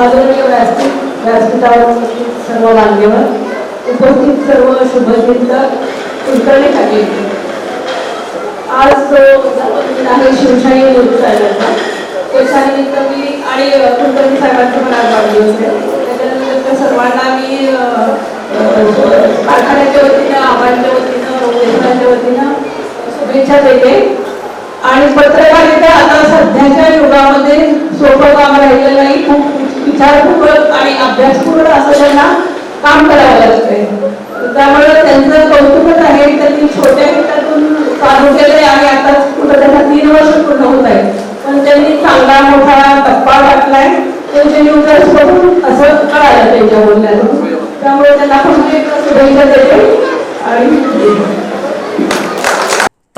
आदरणीय व्यासपीठ व्यासपीठावर सर्व मान्यवर उपस्थित सर्व शुभचिंतक कुलकर्णी टाकले आज जो आहे शिवशाही न्यूज त्याच्यानिमित्त मी आणि कुलकर्णी साहेबांचा पण आज वाढदिवस आहे. त्याच्यानिमित्त सर्वांना मी कारखान्याच्या वतीनं आव्हानच्या वतीनं रोगेश्वरांच्या वतीनं शुभेच्छा देते. आणि पत्रकारिता आता सध्याच्या युगामध्ये सोपं काम राहिलेलं नाही. खूप विचारपूर्वक आणि अभ्यासपूर्ण असं त्यांना काम करावं लागतंय. त्यामुळे त्यांचं कौतुकच आहे त्यांनी छोट्या गटातून चालू केले आणि आता कुठं त्यांना तीन वर्ष पूर्ण होत आहे पण त्यांनी चांगला मोठा टप्पा टाकलाय त्यांचे युजर्स बघून असं कळालं त्यांच्या बोलण्यातून त्यामुळे त्यांना पण शुभेच्छा देते. आणि